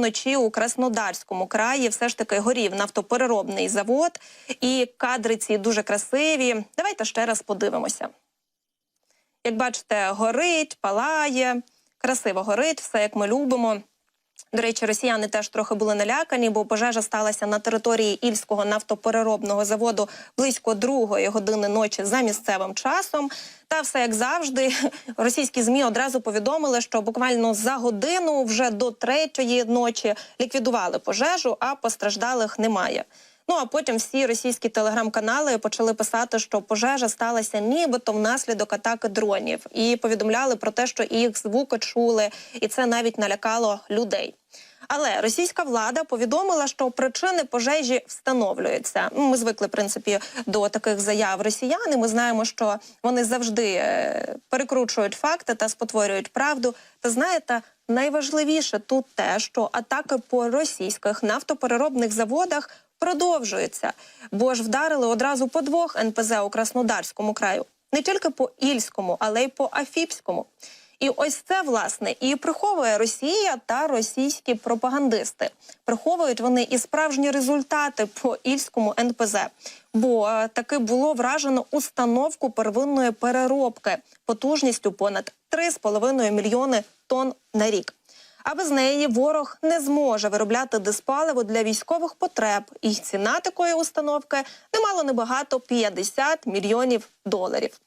вночі у Краснодарському краї все ж таки горів нафтопереробний завод, і кадри ці дуже красиві. Давайте ще раз подивимося. Як бачите, горить, палає, красиво горить, все як ми любимо. До речі, росіяни теж трохи були налякані, бо пожежа сталася на території Ільського нафтопереробного заводу близько другої години ночі за місцевим часом. Та все як завжди, російські змі одразу повідомили, що буквально за годину, вже до третьої ночі, ліквідували пожежу, а постраждалих немає. Ну а потім всі російські телеграм-канали почали писати, що пожежа сталася нібито внаслідок атаки дронів, і повідомляли про те, що їх звуки чули, і це навіть налякало людей. Але російська влада повідомила, що причини пожежі встановлюються. Ну, Ми звикли в принципі до таких заяв росіян. і Ми знаємо, що вони завжди е, перекручують факти та спотворюють правду. Та знаєте, найважливіше тут те, що атаки по російських нафтопереробних заводах продовжуються, бо ж вдарили одразу по двох НПЗ у Краснодарському краю, не тільки по Ільському, але й по Афіпському. І ось це власне і приховує Росія та російські пропагандисти. Приховують вони і справжні результати по ільському НПЗ, бо е, таки було вражено установку первинної переробки потужністю понад 3,5 мільйони тонн на рік. А без неї ворог не зможе виробляти диспаливо для військових потреб. І ціна такої установки немало небагато 50 мільйонів доларів.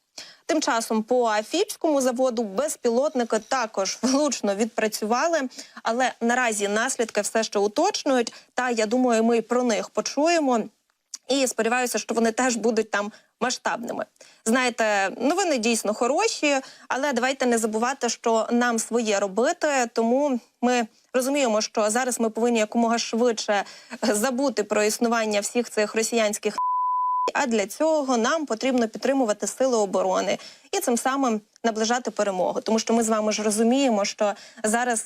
Тим часом по Афіпському заводу безпілотники також влучно відпрацювали, але наразі наслідки все ще уточнюють. Та я думаю, ми про них почуємо. І сподіваюся, що вони теж будуть там масштабними. Знаєте, новини дійсно хороші, але давайте не забувати, що нам своє робити. Тому ми розуміємо, що зараз ми повинні якомога швидше забути про існування всіх цих росіянських а для цього нам потрібно підтримувати сили оборони і цим самим наближати перемогу. Тому що ми з вами ж розуміємо, що зараз,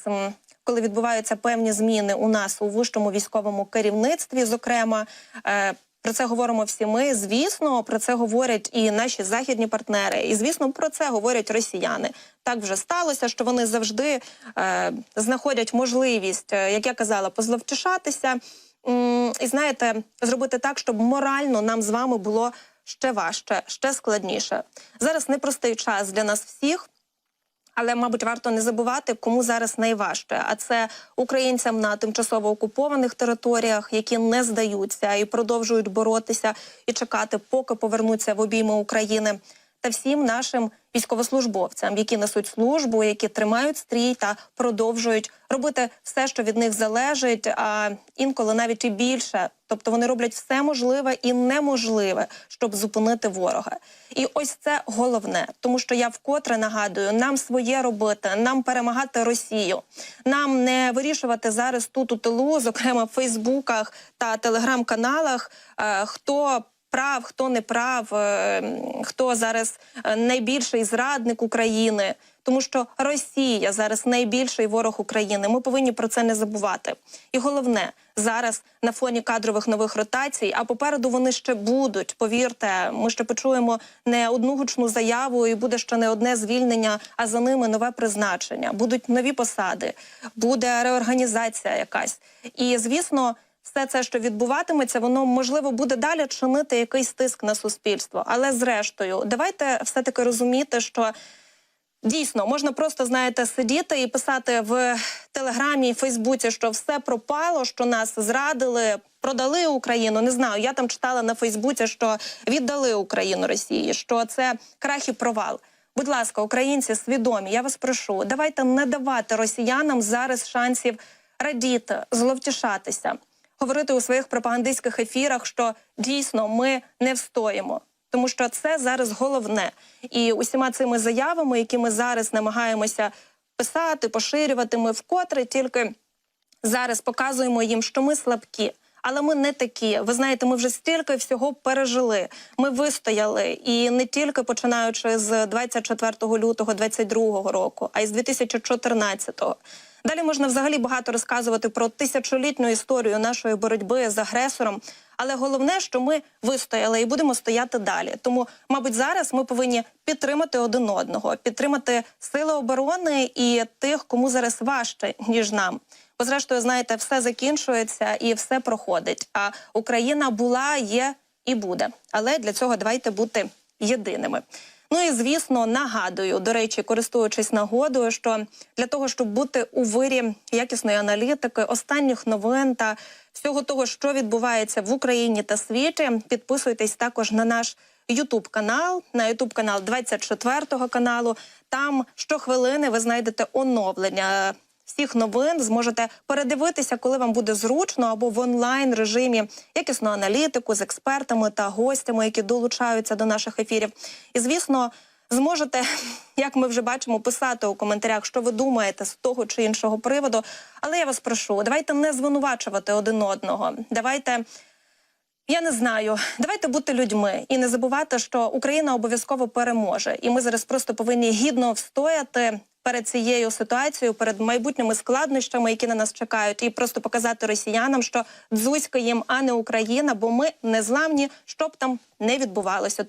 коли відбуваються певні зміни у нас у вищому військовому керівництві, зокрема. е, Про це говоримо всі ми. Звісно, про це говорять і наші західні партнери, і звісно, про це говорять росіяни. Так вже сталося, що вони завжди е, знаходять можливість, е, як я казала, позловтішатися. І знаєте, зробити так, щоб морально нам з вами було ще важче, ще складніше. Зараз непростий час для нас всіх. Але, мабуть, варто не забувати, кому зараз найважче. А це українцям на тимчасово окупованих територіях, які не здаються і продовжують боротися і чекати, поки повернуться в обійми України, та всім нашим військовослужбовцям, які несуть службу, які тримають стрій та продовжують робити все, що від них залежить, а інколи навіть і більше. Тобто вони роблять все можливе і неможливе, щоб зупинити ворога. І ось це головне, тому що я вкотре нагадую, нам своє робити, нам перемагати Росію, нам не вирішувати зараз тут у тилу, зокрема в Фейсбуках та телеграм-каналах, е, хто. Прав, хто не прав, е, хто зараз е, найбільший зрадник України, тому що Росія зараз найбільший ворог України. Ми повинні про це не забувати. І головне зараз на фоні кадрових нових ротацій, а попереду вони ще будуть. Повірте, ми ще почуємо не одну гучну заяву, і буде ще не одне звільнення, а за ними нове призначення. Будуть нові посади, буде реорганізація якась. І звісно. Все це, що відбуватиметься, воно можливо буде далі чинити якийсь тиск на суспільство. Але зрештою, давайте все таки розуміти, що дійсно можна просто знаєте сидіти і писати в телеграмі Фейсбуці, що все пропало, що нас зрадили, продали Україну. Не знаю. Я там читала на Фейсбуці, що віддали Україну Росії, що це крах і провал. Будь ласка, українці свідомі. Я вас прошу, давайте не давати росіянам зараз шансів радіти, зловтішатися, говорити у своїх пропагандистських ефірах, що дійсно ми не встоїмо. Тому що це зараз головне. І усіма цими заявами, які ми зараз намагаємося писати, поширювати, ми вкотре тільки зараз показуємо їм, що ми слабкі. Але ми не такі. Ви знаєте, ми вже стільки всього пережили. Ми вистояли, і не тільки починаючи з 24 лютого 22 року, а й з 2014-го. Далі можна взагалі багато розказувати про тисячолітню історію нашої боротьби з агресором. Але головне, що ми вистояли і будемо стояти далі. Тому, мабуть, зараз ми повинні підтримати один одного, підтримати сили оборони і тих, кому зараз важче ніж нам. Бо, зрештою, знаєте, все закінчується і все проходить. А Україна була, є і буде. Але для цього давайте бути єдиними. Ну і звісно, нагадую, до речі, користуючись нагодою, що для того, щоб бути у вирі якісної аналітики, останніх новин та всього того, що відбувається в Україні та світі, підписуйтесь також на наш Ютуб канал, на Ютуб канал 24 каналу. Там щохвилини ви знайдете оновлення всіх новин. Зможете передивитися, коли вам буде зручно, або в онлайн режимі якісну аналітику з експертами та гостями, які долучаються до наших ефірів. І звісно. Зможете, як ми вже бачимо, писати у коментарях, що ви думаєте з того чи іншого приводу. Але я вас прошу, давайте не звинувачувати один одного. Давайте я не знаю. Давайте бути людьми і не забувати, що Україна обов'язково переможе, і ми зараз просто повинні гідно встояти перед цією ситуацією, перед майбутніми складнощами, які на нас чекають, і просто показати росіянам, що дзузька їм, а не Україна, бо ми незламні, щоб там не відбувалося.